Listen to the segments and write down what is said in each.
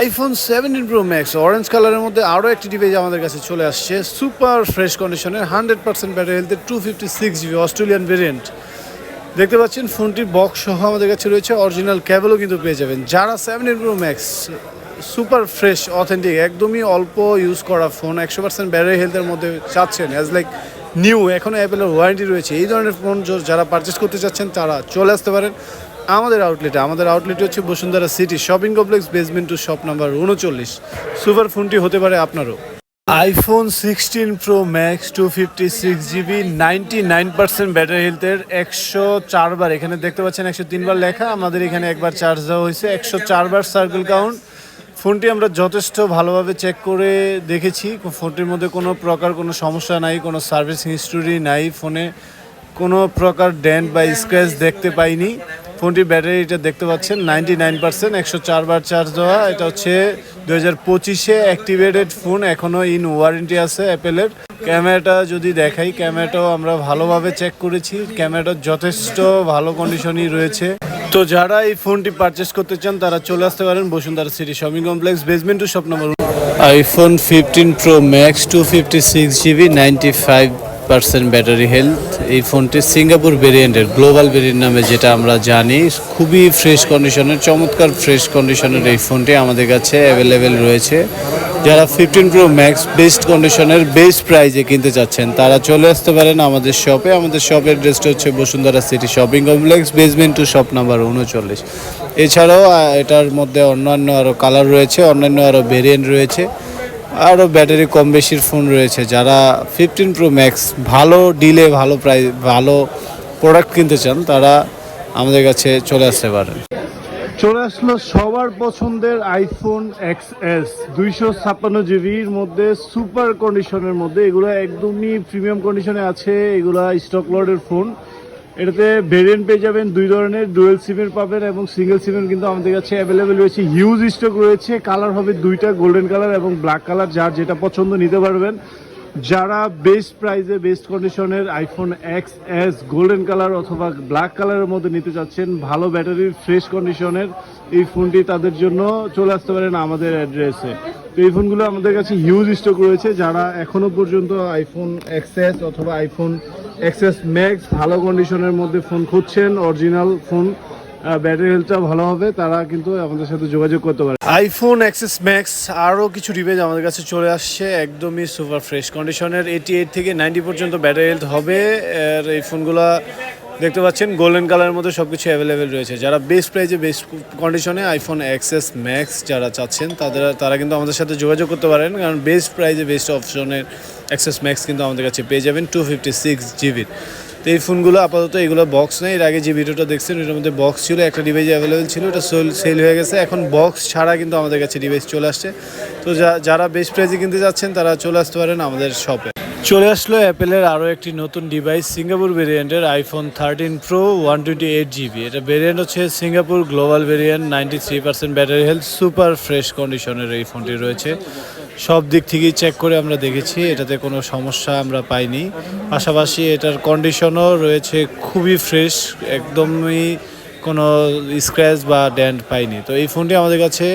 IPhone seventeen pro max orange কালারের মধ্যে আরও একটি ডিভাইস আমাদের কাছে চলে আসছে সুপার ফ্রেশ কন্ডিশনের হান্ড্রেড পার্সেন্ট ব্যাটারি হেলথের two fifty six GB Australian variant দেখতে পাচ্ছেন, ফোনটির বক্স সহ আমাদের কাছে রয়েছে অরিজিনাল ক্যাবেলও কিন্তু পেয়ে যাবেন। যারা seventeen pro max super fresh authentic একদমই অল্প ইউজ করা ফোন একশো পার্সেন্ট ব্যাটারি হেলথের মধ্যে চাচ্ছেন অ্যাজ লাইক নিউ এখনও অ্যাপেলের ওয়ারেন্টি রয়েছে। এই ধরনের ফোন যারা পারচেস করতে চাচ্ছেন, তারা চলে আসতে পারেন। আমাদের আউটলেটে আমাদের আউটলেট হচ্ছে Bashundhara city shopping complex basement two shop number উনচল্লিশ। সুপার ফোনটি হতে পারে আপনারও। IPhone sixteen pro max two fifty six GB ninety nine percent battery হেলথের একশো চারবার, এখানে দেখতে পাচ্ছেন একশো তিনবার লেখা, আমাদের এখানে একবার চার্জ দেওয়া হয়েছে, একশো চারবার সার্কেল কাউন্ট ফোনটি আমরা যথেষ্ট ভালোভাবে চেক করে দেখেছি ফোনটির মধ্যে কোনো প্রকার কোনো সমস্যা নাই, কোনো সার্ভিস হিস্টোরি নাই, ফোনে কোনো প্রকার ডেন্ট বা স্ক্র্যাচ দেখতে পাইনি। ফোনটির ব্যাটারিটা দেখতে পাচ্ছেন নাইনটি নাইন পার্সেন্ট একশো চারবার চার্জ দেওয়া। এটা হচ্ছে দু হাজার পঁচিশে অ্যাক্টিভেটেড ফোন এখনও ইন ওয়ারেন্টি আছে অ্যাপেলের। ক্যামেরাটা যদি দেখাই, ক্যামেরাটাও আমরা ভালোভাবে চেক করেছি। ক্যামেরাটা যথেষ্ট ভালো কন্ডিশনই রয়েছে। তো যারা এই ফোনটি পারচেস করতে চান, তারা চলে আসতে পারেন Bashundhara city shopping complex basement two shop number iPhone fifteen pro max two fifty six GB ninety five percent battery health এই ফোনটি সিঙ্গাপুর ভেরিয়েন্টের গ্লোবাল ভেরিয়েন্ট নামে যেটা আমরা জানি। খুবই ফ্রেশ কন্ডিশনের চমৎকার ফ্রেশ কন্ডিশনের এই ফোনটি আমাদের কাছে অ্যাভেলেবেল রয়েছে। যারা ফিফটিন প্রো ম্যাক্স বেস্ট কন্ডিশনের বেস্ট প্রাইজে কিনতে চাচ্ছেন, তারা চলে আসতে পারেন আমাদের শপে আমাদের শপের ড্রেসটা হচ্ছে Bashundhara city shopping complex basement two shop number উনচল্লিশ। এছাড়াও এটার মধ্যে অন্যান্য আরও কালার রয়েছে, অন্যান্য আরও ভেরিয়েন্ট রয়েছে। আরও ব্যাটারি কম বেশির ফোন রয়েছে, যারা ফিফটিন প্রো ম্যাক্স ভালো ডিলে ভালো প্রাইস ভালো প্রোডাক্ট কিনতে চান, তারা আমাদের কাছে চলে আসতে পারেন। চলে আসলো সবার পছন্দের আইফোন এক্স এস দুইশো ছাপ্পান্ন জিবির মধ্যে সুপার কন্ডিশনের মধ্যে, এগুলো একদমই প্রিমিয়াম কন্ডিশনে আছে, এগুলো স্টক লটের ফোন এটাতে ভেরিয়েন্ট পেয়ে যাবেন দুই ধরনের ডুয়েল সিমের পাবেন এবং সিঙ্গেল সিমের কিন্তু আমাদের কাছে অ্যাভেলেবেল রয়েছে। হিউজ স্টক রয়েছে কালার হবে দুইটা গোল্ডেন কালার এবং ব্ল্যাক কালার যার যেটা পছন্দ নিতে পারবেন। যারা বেস্ট প্রাইজে বেস্ট কন্ডিশনের iPhone X S golden colour অথবা ব্ল্যাক কালারের মধ্যে নিতে চাচ্ছেন, ভালো ব্যাটারির ফ্রেশ কন্ডিশনের এই ফোনটি তাদের জন্য চলে আসতে পারেন আমাদের অ্যাড্রেসে তো এই ফোনগুলো আমাদের কাছে হিউজ স্টক রয়েছে, যারা এখনও পর্যন্ত আইফোন এক্সএস অথবা আইফোন এক্সএস ম্যাক্স ভালো কন্ডিশনের মধ্যে ফোন খুঁজছেন অরিজিনাল ফোন ব্যাটারি হেলথটা ভালো হবে, তারা কিন্তু আমাদের সাথে যোগাযোগ করতে পারে। আইফোন এক্সএস ম্যাক্স আরও কিছু ডিভাইস আমাদের কাছে চলে আসছে, একদমই সুপার ফ্রেশ কন্ডিশনের এইটি এইট থেকে নাইনটি পর্যন্ত ব্যাটারি হেলথ হবে, আর এই ফোনগুলো দেখতে পাচ্ছেন গোল্ডেন কালারের মধ্যে সব কিছু অ্যাভেলেবেল রয়েছে। যারা বেস্ট প্রাইজে বেস্ট কন্ডিশনে আইফোন এক্সএস ম্যাক্স যারা চাচ্ছেন, তাদের, তারা কিন্তু আমাদের সাথে যোগাযোগ করতে পারেন, কারণ বেস্ট প্রাইজে বেস্ট অপশনের এক্সএস ম্যাক্স কিন্তু আমাদের কাছে পেয়ে যাবেন টু ফিফটি সিক্স জিবির তো এই ফোনগুলো আপাতত এগুলো বক্স নেই। এর আগে যে ভিডিওটা দেখছেন এটার মধ্যে বক্স ছিল, একটা ডিভাইস অ্যাভেলেবেল ছিল, ওটা সেল হয়ে গেছে। এখন বক্স ছাড়া কিন্তু আমাদের কাছে ডিভাইস চলে আসছে। তো যারা বেস্ট প্রাইজে কিনতে যাচ্ছেন, তারা চলে আসতে পারেন আমাদের শপে চলে আসলো অ্যাপেলের আরও একটি নতুন ডিভাইস সিঙ্গাপুর ভেরিয়েন্টের iPhone thirteen pro one twenty eight GB এটা ভেরিয়েন্ট হচ্ছে Singapore global variant ninety three percent battery health super fresh কন্ডিশনের এই ফোনটি রয়েছে। সব দিক থেকেই চেক করে আমরা দেখেছি, এটাতে কোনো সমস্যা আমরা পাইনি। পাশাপাশি এটার কন্ডিশনও রয়েছে খুবই ফ্রেশ একদমই কোনো স্ক্র্যাচ বা ড্যান্ড পাইনি। তো এই ফোনটি আমাদের কাছে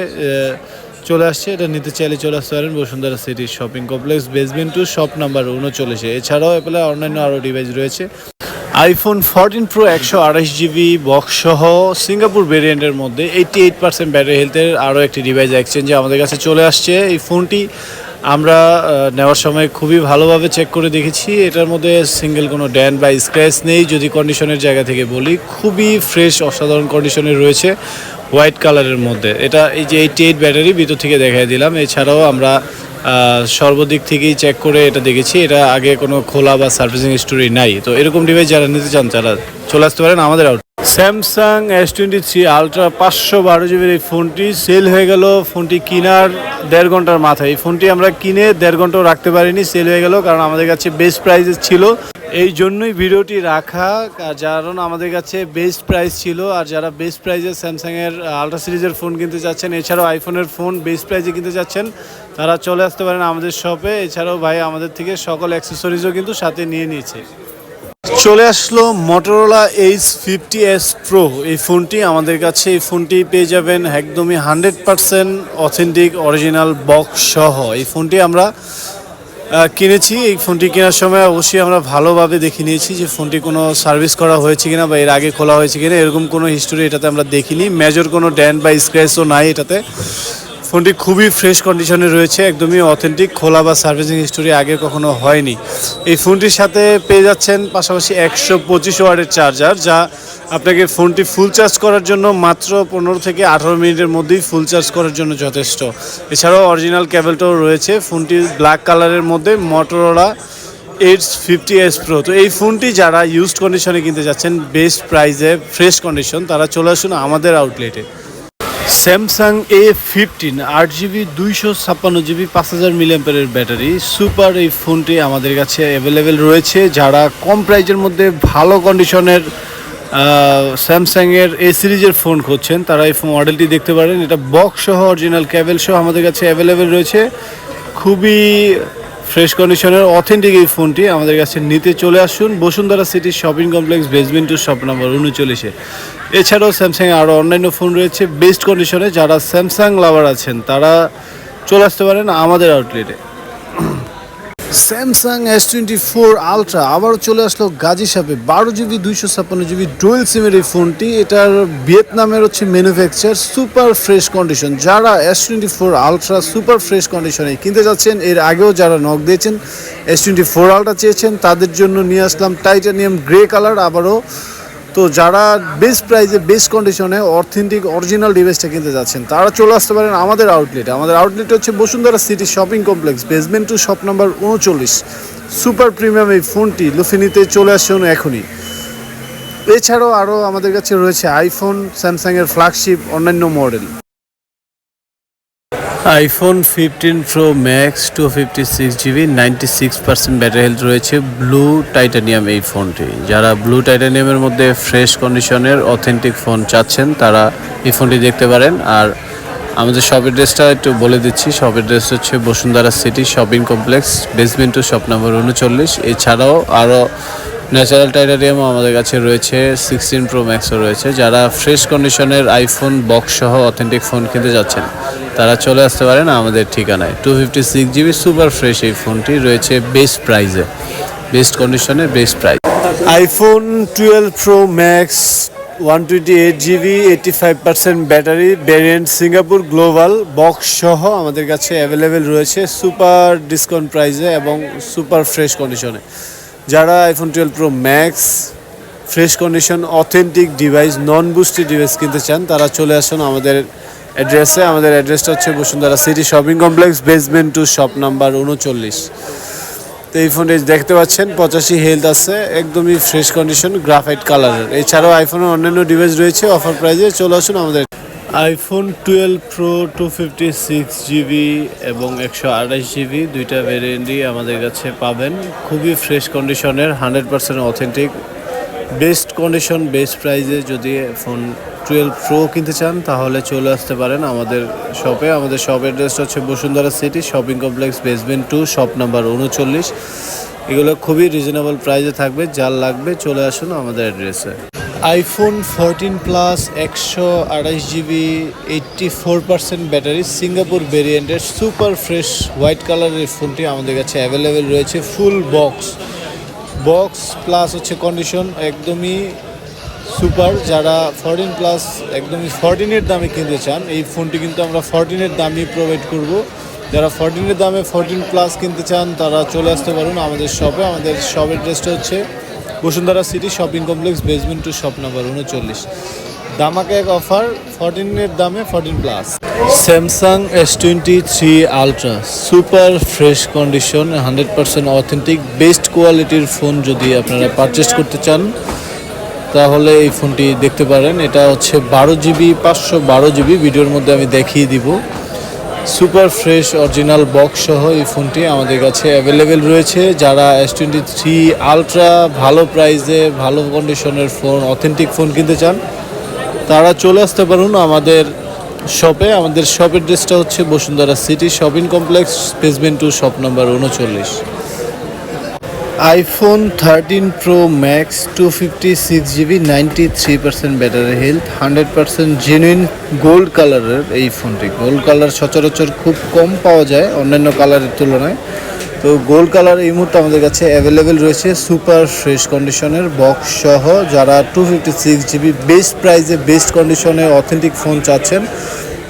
চলে আসছে, এটা নিতে চাইলে চলে আসতে পারেন Bashundhara city shopping complex basement two shop number উনচল্লিশে। এছাড়াও অ্যাপেলের অন্যান্য আরও ডিভাইস রয়েছে। আইফোন ফোরটিন প্রো একশো আঠাশ জিবি বক্সসহ সিঙ্গাপুর ভেরিয়েন্টের মধ্যে এইটি এইট পার্সেন্ট ব্যাটারি হেলথের আরও একটি ডিভাইস এক্সচেঞ্জে আমাদের কাছে চলে আসছে। এই ফোনটি আমরা নেওয়ার সময় খুবই ভালোভাবে চেক করে দেখেছি। এটার মধ্যে সিঙ্গেল কোনো ড্যান বা স্ক্র্যাচ নেই। যদি কন্ডিশনের জায়গা থেকে বলি, খুবই ফ্রেশ অসাধারণ কন্ডিশনে রয়েছে হোয়াইট কালারের মধ্যে। এটা এই যে এইটি এইট ব্যাটারি ভিতর থেকে দেখাই দিলাম। এছাড়াও আমরা সর্বদিক থেকেই চেক করে এটা দেখেছি। এটা আগে কোনো খোলা বা সার্ভিসিং স্টোরি নাই। তো এরকম ডিভাইস যারা নিতে চান, তারা চলে আসতে পারেন আমাদের out Samsung S twenty three ultra পাঁচশো বারো জিবির এই ফোনটি সেল হয়ে গেল। ফোনটি কেনার দেড় ঘণ্টার মাথায়। এই ফোনটি আমরা কিনে দেড় ঘন্টাও রাখতে পারিনি সেল হয়ে গেল কারণ আমাদের কাছে বেস্ট প্রাইসেস ছিল। এই জন্যই ভিডিওটি রাখা কারণ আমাদের কাছে বেস্ট প্রাইস ছিল। আর যারা বেস্ট প্রাইসে স্যামসাংয়ের আলট্রা সিরিজের ফোন কিনতে চাচ্ছেন, এছাড়াও আইফোনের ফোন বেস্ট প্রাইসে কিনতে চাচ্ছেন, তারা চলে আসতে পারেন আমাদের শপে এছাড়াও ভাই আমাদের থেকে সকল অ্যাক্সেসরিজও কিন্তু সাথে নিয়ে নিয়েছে। চলে আসলো Motorola edge fifty S pro এই ফোনটি আমাদের কাছে, এই ফোনটি পেয়ে যাবেন একদমই hundred percent authentic, original box সহ। এই ফোনটি আমরা কিনেছি। এই ফোনটি কেনার সময় অবশ্যই আমরা ভালোভাবে দেখে নিয়েছি যে ফোনটি কোনো সার্ভিস করা হয়েছে কিনা বা এর আগে খোলা হয়েছে কিনা। এরকম কোনো হিস্টোরি এটাতে আমরা দেখিনি। মেজর কোনো ড্যান বা স্ক্র্যাচও নাই এটাতে। ফোনটি খুবই ফ্রেশ কন্ডিশনে রয়েছে, একদমই অথেন্টিক খোলা বা সার্ভিসিং হিস্টোরি আগে কখনো হয়নি। এই ফোনটির সাথে পেয়ে যাচ্ছেন পাশাপাশি একশো পঁচিশ ওয়ার্ডের চার্জার যা আপনাকে ফোনটি ফুল চার্জ করার জন্য মাত্র পনেরো থেকে আঠারো মিনিটের মধ্যেই ফুল চার্জ করার জন্য যথেষ্ট। এছাড়াও অরিজিনাল কেবলটাও রয়েছে ফোনটি ব্ল্যাক কালারের মধ্যে Motorola edge fifty S pro তো এই ফোনটি যারা ইউজড কন্ডিশনে কিনতে যাচ্ছেন বেস্ট প্রাইসে ফ্রেশ কন্ডিশন তারা চলে আসুন আমাদের আউটলেটে স্যামসাং এ ফিফটিন আট জিবি দুইশো ছাপ্পান্ন জিবি পাঁচ হাজার মিলিয়াম্পারের ব্যাটারি। সুপার এই ফোনটি আমাদের কাছে অ্যাভেলেবেল রয়েছে। যারা কম প্রাইজের মধ্যে ভালো কন্ডিশনের স্যামসাংয়ের এ সিরিজের ফোন খুঁজছেন, তারা এই মডেলটি দেখতে পারেন। এটা বক্স সহ অরিজিনাল ক্যাবেল সহ আমাদের কাছে অ্যাভেলেবেল রয়েছে। খুবই ফ্রেশ কন্ডিশনের অথেন্টিক এই ফোনটি আমাদের কাছে নিতে চলে আসুন। Bashundhara city shopping complex basement two shop number উনচল্লিশে। এছাড়াও স্যামসাং আরও অন্যান্য ফোন রয়েছে। বেস্ট কন্ডিশনে যারা স্যামসাং লাভার আছেন, তারা চলে আসতে পারেন আমাদের আউটলেটে Samsung S twenty four ultra আবারও চলে আসলো গাজী সাপে। বারো জিবি দুইশো ছাপ্পান্ন জিবি ডুয়েল সিমের এই ফোনটি এটার ভিয়েতনামের হচ্ছে ম্যানুফ্যাকচার সুপার ফ্রেশ কন্ডিশন যারা S twenty four ultra super fresh কন্ডিশনে কিনতে যাচ্ছেন, এর আগেও যারা নক দিয়েছেন এস টোয়েন্টি ফোর আলট্রা চেয়েছেন, তাদের জন্য নিয়ে আসলাম টাইটানিয়াম গ্রে কালার আবারও তো যারা বেস্ট প্রাইসে বেস্ট কন্ডিশনে অথেন্টিক অরিজিনাল ডিভাইসটা কিনতে যাচ্ছেন, তারা চলে আসতে পারেন আমাদের আউটলেটে আমাদের আউটলেট হচ্ছে Bashundhara city shopping complex basement two shop number উনচল্লিশ। সুপার প্রিমিয়াম এই ফোনটি লুফিনিতে চলে আসুন এখনই। এছাড়াও আরও আমাদের কাছে রয়েছে আইফোন স্যামসাংয়ের ফ্ল্যাগশিপ অন্যান্য model iPhone fifteen pro max two fifty six GB ninety six percent battery health রয়েছে ব্লু টাইটানিয়াম এই ফোনটি যারা ব্লু টাইটানিয়ামের মধ্যে ফ্রেশ কন্ডিশনের অথেন্টিক ফোন চাচ্ছেন, তারা এই ফোনটি দেখতে পারেন। আর আমাদের শপ অ্যাড্রেসটা একটু বলে দিচ্ছি। শপ অ্যাড্রেস হচ্ছে Bashundhara city shopping complex basement two shop number উনচল্লিশ। এছাড়াও আরও ন্যাচারাল টাইটারিয়ামও আমাদের কাছে রয়েছে সিক্সটিন প্রো ম্যাক্সও রয়েছে। যারা ফ্রেশ কন্ডিশনের আইফোন বক্স সহ অথেন্টিক ফোন কিনতে যাচ্ছেন, তারা চলে আসতে পারেন আমাদের ঠিকানায়। Two fifty six GB super fresh এই ফোনটি রয়েছে বেস্ট প্রাইসে বেস্ট কন্ডিশনে best price iPhone twelve pro max one twenty eight GB eighty five percent battery variant Singapore global box সহ আমাদের কাছে অ্যাভেলেবেল রয়েছে। সুপার ডিসকাউন্ট প্রাইসে এবং সুপার ফ্রেশ কন্ডিশনে যারা iPhone twelve pro max fresh condition authentic device non বুস্টি device কিনতে চান, তারা চলে আসুন আমাদের অ্যাড্রেসে আমাদের অ্যাড্রেসটা হচ্ছে Bashundhara city shopping complex basement two shop number উনচল্লিশ। তো এই ফোনটি দেখতে পাচ্ছেন, পঁচাশি হেলথ আছে, একদমই ফ্রেশ কন্ডিশন গ্রাফাইট কালারের এছাড়াও আইফোনের অন্যান্য ডিভাইস রয়েছে অফার প্রাইজে চলে আসুন আমাদের iPhone twelve pro two fifty six GB এবং একশো আঠাশ জিবি দুইটা ভ্যারিয়েন্টই আমাদের কাছে পাবেন। খুবই ফ্রেশ কন্ডিশনের hundred percent authentic best condition best প্রাইজে যদি ফোন টুয়েলভ প্রো কিনতে চান, তাহলে চলে আসতে পারেন আমাদের শপে আমাদের শপ অ্যাড্রেসটা হচ্ছে Bashundhara city shopping complex basement two shop number উনচল্লিশ। এগুলো খুবই রিজনেবল প্রাইজে থাকবে, যার লাগবে চলে আসুন আমাদের অ্যাড্রেসে আইফোন ফোরটিন প্লাস একশো আঠাশ GB eighty four percent battery Singapore ভেরিয়েন্টের সুপার ফ্রেশ হোয়াইট কালারের ফোনটি আমাদের কাছে অ্যাভেলেবেল রয়েছে ফুল বক্স বক্স প্লাস হচ্ছে কন্ডিশন একদমই সুপার যারা ফোরটিন প্লাস একদমই ফোরটিনের দামে কিনতে চান, এই ফোনটি কিন্তু আমরা ফোরটিনের দামই প্রোভাইড করব। যারা ফোরটিনের দামে ফোরটিন প্লাস কিনতে চান, তারা চলে আসতে পারুন আমাদের শপে আমাদের শপ অ্যাড্রেসটা হচ্ছে Bashundhara city shopping complex basement two shop number উনচল্লিশ। দামাকে এক অফার ফোরটিনের দামে fourteen plus Samsung S twenty three ultra super fresh condition hundred percent authentic best কোয়ালিটির ফোন যদি আপনারা পারচেস করতে চান, তাহলে এই ফোনটি দেখতে পারেন। এটা হচ্ছে বারো জিবি পাঁচশো বারো জিবি ভিডিওর মধ্যে আমি দেখিয়ে দিব। সুপার ফ্রেশ অরিজিনাল বক্স সহ এই ফোনটি আমাদের কাছে অ্যাভেলেবেল রয়েছে। যারা এস টোয়েন্টি থ্রি আলট্রা ভালো প্রাইসে ভালো কন্ডিশনের ফোন অথেন্টিক ফোন কিনতে চান, তারা চলে আসতে পারুন আমাদের শপে আমাদের শপ অ্যাড্রেসটা হচ্ছে Bashundhara city shopping complex basement two shop number উনচল্লিশ। IPhone thirteen pro max two fifty six GB ninety three percent battery health hundred percent genuine gold কালারের এই ফোনটি গোল্ড কালার সচরাচর খুব কম পাওয়া যায় অন্যান্য কালারের তুলনায়। তো গোল্ড কালার এই মুহূর্তে আমাদের কাছে অ্যাভেলেবেল রয়েছে সুপার ফ্রেশ কন্ডিশনের বক্স সহ। যারা two fifty six GB best প্রাইসে বেস্ট কন্ডিশনে অথেন্টিক ফোন চাচ্ছেন,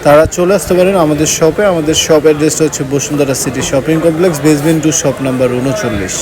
তারা চলে আসতে পারেন আমাদের শপে আমাদের শপ অ্যাড্রেসটা হচ্ছে Bashundhara city shopping complex basement two shop number উনচল্লিশ।